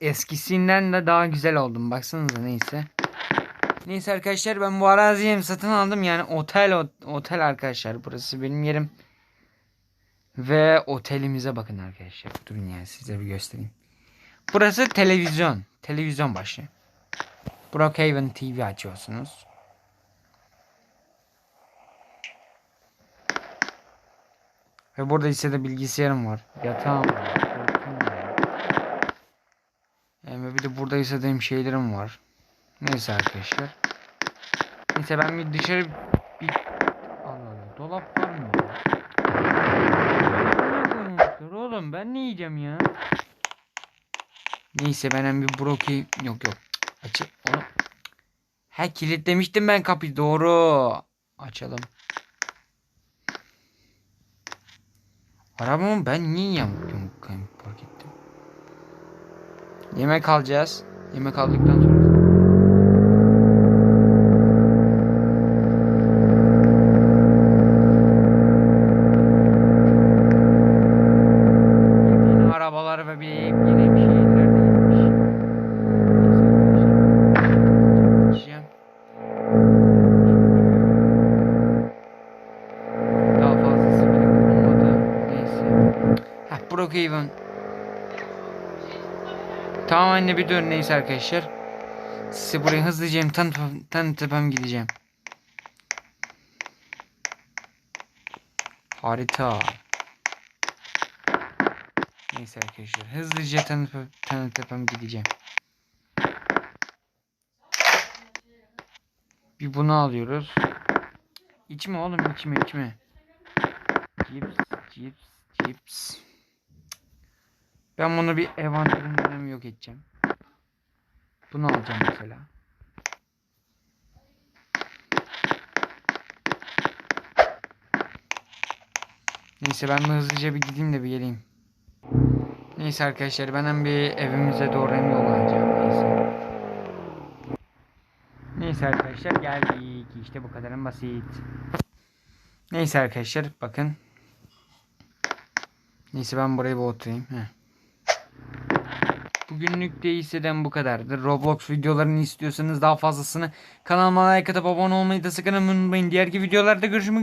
Eskisinden de daha güzel oldum. Baksanıza neyse. Neyse arkadaşlar ben bu araziyi satın aldım. Yani otel ot- otel arkadaşlar. Burası benim yerim. Ve otelimize bakın arkadaşlar. Durun yani size bir göstereyim. Burası televizyon. Televizyon başı. Brookhaven TV açıyorsunuz. Ve burada ise de bilgisayarım var. Yatağım var. koltuğum var. Yani ve bir de burada istediğim şeylerim var. Neyse arkadaşlar. Neyse ben bir dışarı bir... Allah Allah dolap var mı? Ne koymuşlar oğlum ben ne yiyeceğim ya? Neyse ben hem bir broki... Yok yok. Açı... Onu... Ha kilitlemiştim ben kapıyı doğru. Açalım. Arabamı ben niye yapıyorum park ettim? Yemek alacağız. Yemek aldıktan sonra. Yeni arabalar ve bir yeni bir şeyler de gelmiş. Neyse arkadaşlar, geçeceğim. Daha fazlası bile bulunmadı. Neyse. Heh Brookhaven. Tamam anne bir dur neyse arkadaşlar. Size burayı hızlıca tanıtıp tanıtıp gideceğim. Harita. Neyse arkadaşlar hızlıca tanıtıp tanıtıp gideceğim. Bir bunu alıyoruz. İçme oğlum içme içme. Cips, cips, cips. Ben bunu bir envanterimden yok edeceğim. Bunu alacağım mesela. Neyse ben bir hızlıca bir gideyim de bir geleyim. Neyse arkadaşlar ben hem bir evimize doğru hem yol alacağım. Neyse. Neyse arkadaşlar geldik. İşte bu kadarın basit. Neyse arkadaşlar bakın. Neyse ben buraya bir oturayım. Heh. Bugünlük de hisseden bu kadardır. Roblox videolarını istiyorsanız daha fazlasını kanalıma like atıp abone olmayı da sakın unutmayın. Diğerki videolarda görüşmek